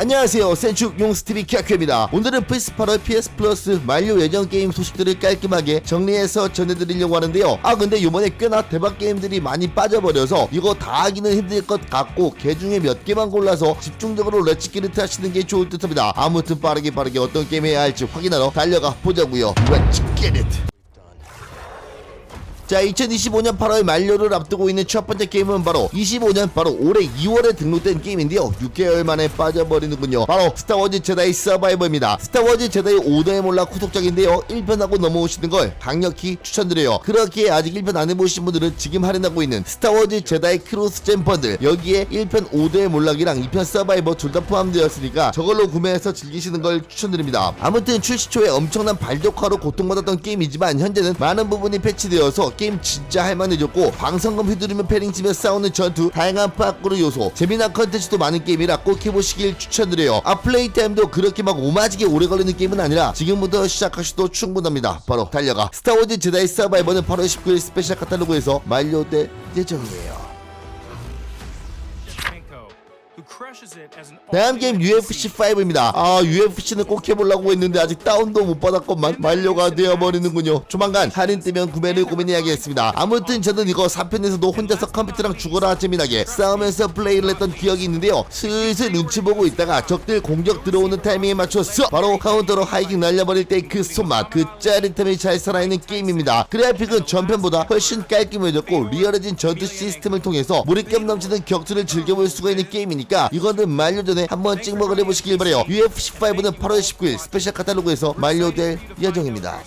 안녕하세요. 센축 용스TV 캬큐입니다. 오늘은 플스8월 PS 플러스 만료 예정 게임 소식들을 깔끔하게 정리해서 전해드리려고 하는데요. 아 근데 요번에 꽤나 대박 게임들이 많이 빠져버려서 이거 다 하기는 힘들 것 같고 개 중에 몇 개만 골라서 집중적으로 렛츠기르트 하시는 게 좋을 듯 합니다. 아무튼 빠르게 빠르게 어떤 게임 해야 할지 확인하러 달려가 보자고요. 렛츠기르트 자 2025년 8월 만료를 앞두고 있는 첫 번째 게임은 바로 25년 바로 올해 2월에 등록된 게임인데요. 6개월 만에 빠져버리는군요. 바로 스타워즈 제다이 서바이버입니다. 스타워즈 제다이 오더의 몰락 후속작인데요. 1편하고 넘어오시는 걸 강력히 추천드려요. 그렇기에 아직 1편 안 해보신 분들은 지금 할인하고 있는 스타워즈 제다이 크로스젠 번들. 여기에 1편 오더의 몰락이랑 2편 서바이버 둘다 포함되었으니까 저걸로 구매해서 즐기시는 걸 추천드립니다. 아무튼 출시 초에 엄청난 발독화로 고통받았던 게임이지만 현재는 많은 부분이 패치되어서 게임 진짜 할만해졌고 방송금 휘두르며 패링치며 싸우는 전투 다양한 파쿠르 요소 재미난 컨텐츠도 많은 게임이라 꼭 해보시길 추천드려요. 아 플레이 타임도 그렇게 막 오마지게 오래 걸리는 게임은 아니라 지금부터 시작하셔도 충분합니다. 바로 달려가. 스타워즈 제다이 서바이버는 8월 19일 스페셜 카탈로그에서 만료될 예정이에요 who crushes it as an 다음 게임 UFC 5입니다. 아 UFC는 꼭 해보려고 했는데 아직 다운도 못 받았건만 만료가 되어버리는군요. 조만간 할인 뜨면 구매를 고민해야겠습니다. 아무튼 저는 이거 4편에서도 혼자서 컴퓨터랑 죽어라 재미나게 싸우면서 플레이를 했던 기억이 있는데요. 슬슬 눈치 보고 있다가 적들 공격 들어오는 타이밍에 맞춰서 바로 카운터로 하이킹 날려버릴 때 그 손맛 그 짜릿함이 잘 살아있는 게임입니다. 그래픽은 전편보다 훨씬 깔끔해졌고 리얼해진 전투 시스템을 통해서 몰입감 넘치는 격투를 즐겨볼 수가 있는 게임이니까 이거는 만료 전에 한번 찍먹을 해보시길 바래요. UFC 5는 8월 19일 스페셜 카탈로그에서 만료될 예정입니다.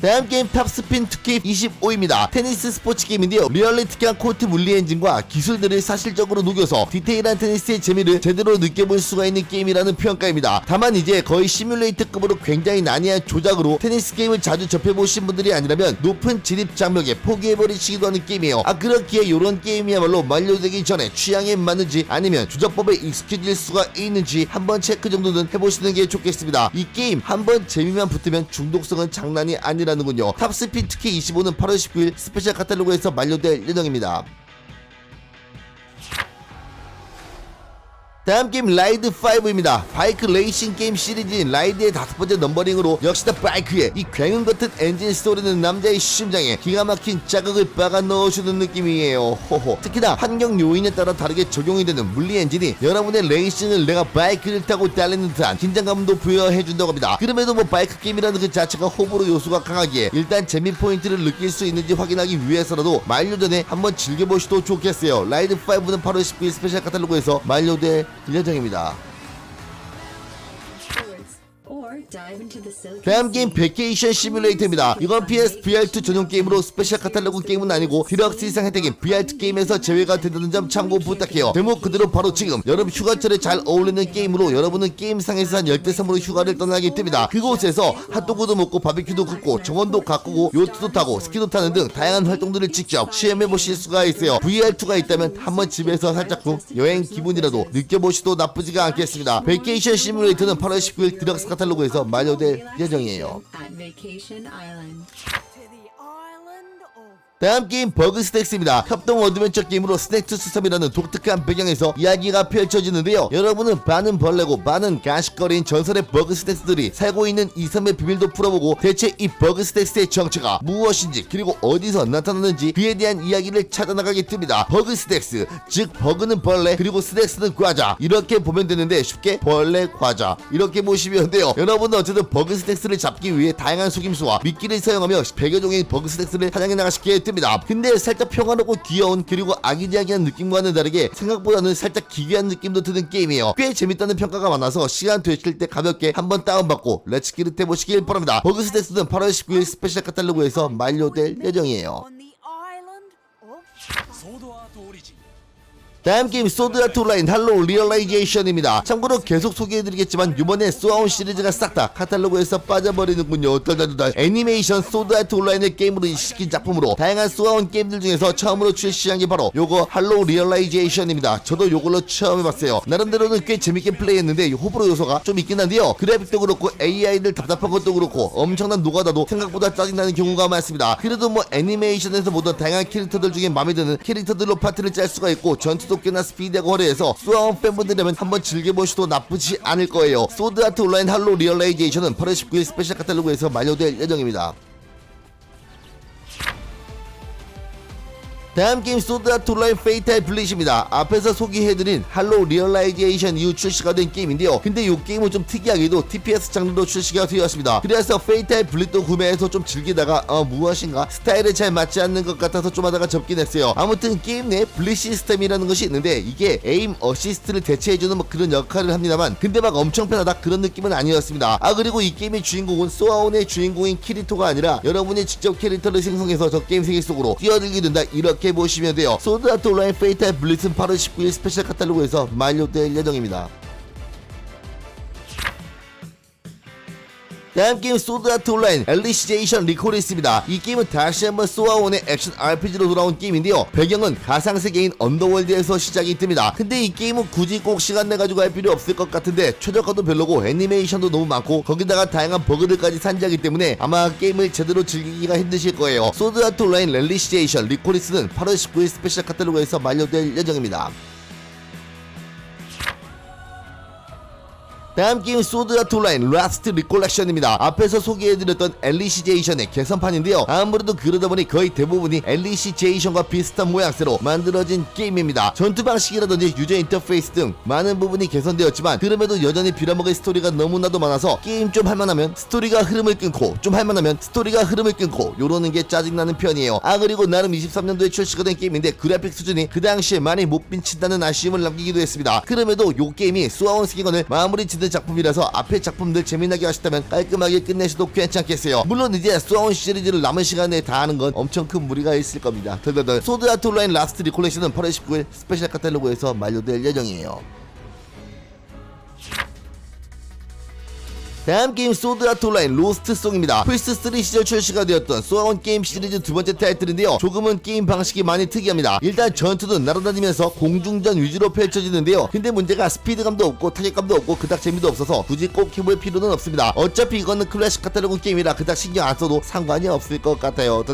다음 게임 탑스핀 2K 25입니다. 테니스 스포츠 게임인데요. 리얼리티한 코트 물리 엔진과 기술들을 사실적으로 녹여서 디테일한 테니스의 재미를 제대로 느껴볼 수가 있는 게임이라는 평가입니다. 다만 이제 거의 시뮬레이터급으로 굉장히 난이한 조작으로 테니스 게임을 자주 접해보신 분들이 아니라면 높은 진입 장벽에 포기해버리시기도 하는 게임이에요. 아 그렇기에 이런 게임이야말로 만료되기 전에 취향에 맞는지 아니면 조작법에 익숙해질 수가 있는지 한번 체크 정도는 해보시는 게 좋겠습니다. 이 게임 한번 재미만 붙으면 중독성은 장난이 아니라 는군요. 탑스핀 특히 25는 8월 19일 스페셜 카탈로그에서 만료될 예정입니다. 다음 게임 라이드 5입니다. 바이크 레이싱 게임 시리즈인 라이드의 다섯 번째 넘버링으로 역시나 바이크의 이 굉음 같은 엔진 소리는 남자의 심장에 기가 막힌 자극을 박아 넣어주는 느낌이에요. 호호. 특히나 환경 요인에 따라 다르게 적용이 되는 물리 엔진이 여러분의 레이싱을 내가 바이크를 타고 달리는 듯한 긴장감도 부여해준다고 합니다. 그럼에도 뭐 바이크 게임이라는 그 자체가 호불호 요소가 강하기에 일단 재미 포인트를 느낄 수 있는지 확인하기 위해서라도 만료 전에 한번 즐겨보셔도 좋겠어요. 라이드 5는 8월 19일 스페셜 카탈로그에서 만료될 예정입니다. 다음 게임 베케이션 시뮬레이터입니다. 이건 PS VR2 전용 게임으로 스페셜 카탈로그 게임은 아니고 디럭스 이상 혜택인 VR2 게임에서 제외가 된다는 점 참고 부탁해요. 제목 그대로 바로 지금 여름 휴가철에 잘 어울리는 게임으로 여러분은 게임상에서 한 열대 섬으로 휴가를 떠나게 됩니다. 그곳에서 핫도그도 먹고 바비큐도 굽고 정원도 가꾸고 요트도 타고 스키도 타는 등 다양한 활동들을 직접 시험해 보실 수가 있어요. VR2가 있다면 한번 집에서 살짝 쿵 여행 기분이라도 느껴보시도 나쁘지가 않겠습니다. 베케이션 시뮬레이터는 8월 19일 디럭스 카탈로그에서 만료될 예정이에요. 다음 게임 버그 스택스입니다. 협동 어드벤처 게임으로 스낵 수섬이라는 독특한 배경에서 이야기가 펼쳐지는데요. 여러분은 많은 벌레고 많은 가식거리인 전설의 버그 스택스들이 살고 있는 이 섬의 비밀도 풀어보고 대체 이 버그 스택스의 정체가 무엇인지 그리고 어디서 나타나는지 그에 대한 이야기를 찾아나가게 됩니다. 버그 스택스 즉 버그는 벌레 그리고 스택스는 과자 이렇게 보면 되는데 쉽게 벌레 과자 이렇게 보시면 돼요. 여러분은 어쨌든 버그 스택스를 잡기 위해 다양한 속임수와 미끼를 사용하며 100여 종의 버그 스택스를 사냥해 나가시게 됩니다. 근데 살짝 평화롭고 귀여운 그리고 아기자기한 느낌과는 다르게 생각보다는 살짝 기괴한 느낌도 드는 게임이에요. 꽤 재밌다는 평가가 많아서 시간 되실 때 가볍게 한번 다운받고 렛츠기를 해보시길 바랍니다. 버그 스택스는 8월 19일 스페셜 카탈로그에서 만료될 예정이에요. 다음 게임 소드 아트 온라인 할로우 리얼라이제이션입니다. 참고로 계속 소개해드리겠지만 이번에 쏘아온 시리즈가 싹 다 카탈로그에서 빠져버리는군요. 덜덜덜 애니메이션 소드 아트 온라인의 게임으로 이식킨 작품으로 다양한 쏘아온 게임들 중에서 처음으로 출시한 게 바로 요거 할로우 리얼라이제이션입니다. 저도 요걸로 처음 해봤어요. 나름대로는 꽤 재밌게 플레이했는데 이 호불호 요소가 좀 있긴 한데요. 그래픽도 그렇고 AI들 답답한 것도 그렇고 엄청난 노가다도 생각보다 짜증나는 경우가 많습니다. 그래도 뭐 애니메이션에서 보던 다양한 캐릭터들 중에 마음에 드는 캐릭터들로 파트를 짤 수가 있고 전투도 속도가 스피드하고 화려해서 수아원 팬분들이라면 한번 즐겨보셔도 나쁘지 않을 거예요. 소드 아트 온라인 할로 리얼라이제이션은 8월 19일 스페셜 카탈로그에서 만료될 예정입니다. 다음 게임 소드 아트 온라인 페이탈 블리시입니다. 앞에서 소개해드린 할로 리얼라이제이션 이후 출시가 된 게임인데요. 근데 이 게임은 좀 특이하게도 TPS 장르로 출시가 되었습니다. 그래서 페이탈 블리도 구매해서 좀 즐기다가 어 무엇인가 스타일에 잘 맞지 않는 것 같아서 좀 하다가 접긴 했어요. 아무튼 게임 내 블리 시스템이라는 것이 있는데 이게 에임 어시스트를 대체해주는 뭐 그런 역할을 합니다만 근데 막 엄청 편하다 그런 느낌은 아니었습니다. 아 그리고 이 게임의 주인공은 소아온의 주인공인 키리토가 아니라 여러분이 직접 캐릭터를 생성해서 저 게임 세계 속으로 뛰어들게 된다 이렇게 보시면 돼요. 소드 아트 온라인 페이탈 블리츠는 8월 19일 스페셜 카탈로그에서 만료될 예정입니다. 다음 게임 소드 아트 온라인 엘리시제이션 리콜리스입니다. 이 게임은 다시 한번 소아온의 액션 RPG로 돌아온 게임인데요. 배경은 가상세계인 언더월드에서 시작이 됩니다. 근데 이 게임은 굳이 꼭 시간 내가지고 할 필요 없을 것 같은데 최저가도 별로고 애니메이션도 너무 많고 거기다가 다양한 버그들까지 산지하기 때문에 아마 게임을 제대로 즐기기가 힘드실 거예요. 소드 아트 온라인 엘리시제이션 리콜리스는 8월 19일 스페셜 카탈로그에서 만료될 예정입니다. 다음 게임 소드 아트 온라인 라스트 리콜렉션입니다. 앞에서 소개해드렸던 엘리시제이션의 개선판인데요. 아무래도 그러다 보니 거의 대부분이 엘리시제이션과 비슷한 모양새로 만들어진 게임입니다. 전투 방식이라든지 유저 인터페이스 등 많은 부분이 개선되었지만 그럼에도 여전히 빌어먹을 스토리가 너무나도 많아서 게임 좀 할만하면 스토리가 흐름을 끊고 좀 할만하면 스토리가 흐름을 끊고 요러는 게 짜증나는 편이에요. 아 그리고 나름 23년도에 출시가 된 게임인데 그래픽 수준이 그 당시에 많이 못 빈친다는 아쉬움을 남기기도 했습니다. 그럼에도 요 게임이 수아원 세계관을 마무리 짓는 작품이라서 앞에 작품들 재미나게 하시다면 깔끔하게 끝내셔도 괜찮겠어요. 물론 이제 수아원 시리즈를 남은 시간 내에 다 하는 건 엄청 큰 무리가 있을 겁니다. 덜덜덜 소드 아트 온라인 라스트 리콜렉션은 8월 19일 스페셜 카탈로그에서 만료될 예정이에요. 다음 게임 소드 아트 온라인 로스트 송입니다. 플스3 시절 출시가 되었던 소아원 게임 시리즈 두 번째 타이틀인데요. 조금은 게임 방식이 많이 특이합니다. 일단 전투는 날아다니면서 공중전 위주로 펼쳐지는데요. 근데 문제가 스피드감도 없고 타격감도 없고 그닥 재미도 없어서 굳이 꼭 해볼 필요는 없습니다. 어차피 이거는 클래식 카탈로그 게임이라 그닥 신경 안 써도 상관이 없을 것 같아요.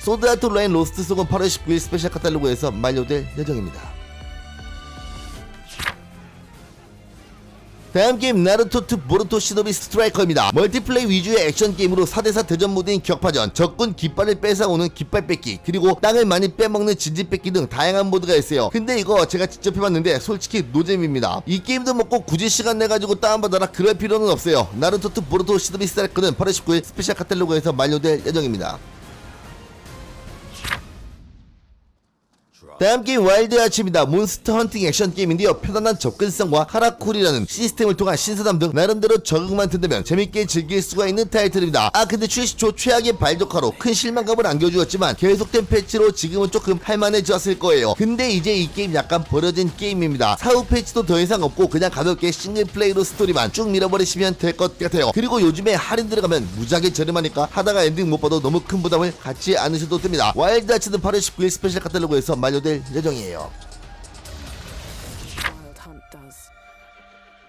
소드 아트 온라인 로스트 송은 8월 19일 스페셜 카탈로그에서 만료될 예정입니다. 다음 게임 나루토 2 보르토 시노비 스트라이커입니다. 멀티플레이 위주의 액션 게임으로 4대4 대전 모드인 격파전, 적군 깃발을 뺏어오는 깃발 뺏기, 그리고 땅을 많이 빼먹는 진지 뺏기 등 다양한 모드가 있어요. 근데 이거 제가 직접 해봤는데 솔직히 노잼입니다. 이 게임도 뭐꼭 굳이 시간 내가지고 다운받아라 그럴 필요는 없어요. 나루토 2 보르토 시노비 스트라이커는 8월 19일 스페셜 카탈로그에서 만료될 예정입니다. 다음 게임 와일드 아치입니다. 몬스터 헌팅 액션 게임인데요. 편안한 접근성과 하라쿨이라는 시스템을 통한 신선함 등 나름대로 적응만 된다면 재밌게 즐길 수가 있는 타이틀입니다. 아 근데 출시 초 최악의 발독화로 큰 실망감을 안겨주었지만 계속된 패치로 지금은 조금 할만해졌을 거예요. 근데 이제 이 게임 약간 버려진 게임입니다. 사후 패치도 더 이상 없고 그냥 가볍게 싱글 플레이로 스토리만 쭉 밀어버리시면 될 것 같아요. 그리고 요즘에 할인 들어가면 무지하게 저렴하니까 하다가 엔딩 못 봐도 너무 큰 부담을 갖지 않으셔도 됩니다. 와일드 아치는 8월 19일 스페셜 카탈로그에서 만료 될 예정이에요.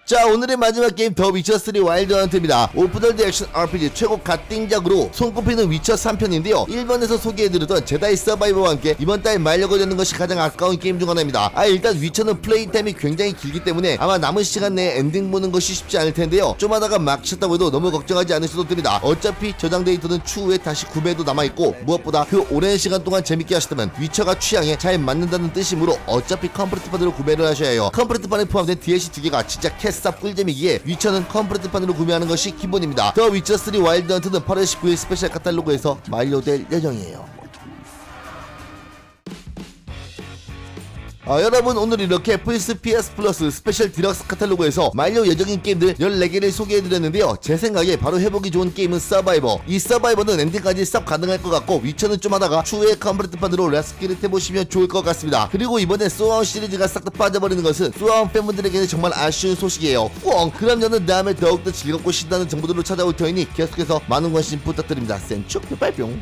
자 오늘의 마지막 게임 더 위쳐3 와일드 헌트입니다. 오픈월드 액션 RPG 최고 갓띵작으로 손꼽히는 위쳐 3편인데요. 1번에서 소개해드렸던 제다이 서바이버와 함께 이번 달 말려고 되는 것이 가장 아까운 게임 중 하나입니다. 아 일단 위쳐는 플레이 타임이 굉장히 길기 때문에 아마 남은 시간 내에 엔딩 보는 것이 쉽지 않을 텐데요. 좀 하다가 막히셨다고 해도 너무 걱정하지 않으셔도 됩니다. 어차피 저장 데이터는 추후에 다시 구매도 남아있고 무엇보다 그 오랜 시간 동안 재밌게 하시다면 위쳐가 취향에 잘 맞는다는 뜻이므로 어차피 컴플리트판으로 구매를 하셔야 해요. 컴플리트판에 포함된 DLC 두 개가 진짜 캐스 탑 꿀잼이기에 위쳐는 컴플리트판으로 구매하는 것이 기본입니다. 더 위쳐 3 와일드 헌트는 8월 19일 스페셜 카탈로그에서 만료될 예정이에요 아, 여러분 오늘 이렇게 플스 PS 플러스 스페셜 디럭스 카탈로그에서 만료 예정인 게임들 14개를 소개해드렸는데요. 제 생각에 바로 해보기 좋은 게임은 서바이버. 이 서바이버는 엔딩까지 싹 가능할 것 같고 위쳐는 좀 하다가 추후에 컴플리트판으로 레스키를 해보시면 좋을 것 같습니다. 그리고 이번에 소아운 시리즈가 싹 다 빠져버리는 것은 소아운 팬분들에게는 정말 아쉬운 소식이에요. 뻥 그럼 저는 다음에 더욱더 즐겁고 신나는 정보들로 찾아올 터이니 계속해서 많은 관심 부탁드립니다. 센축 발뿅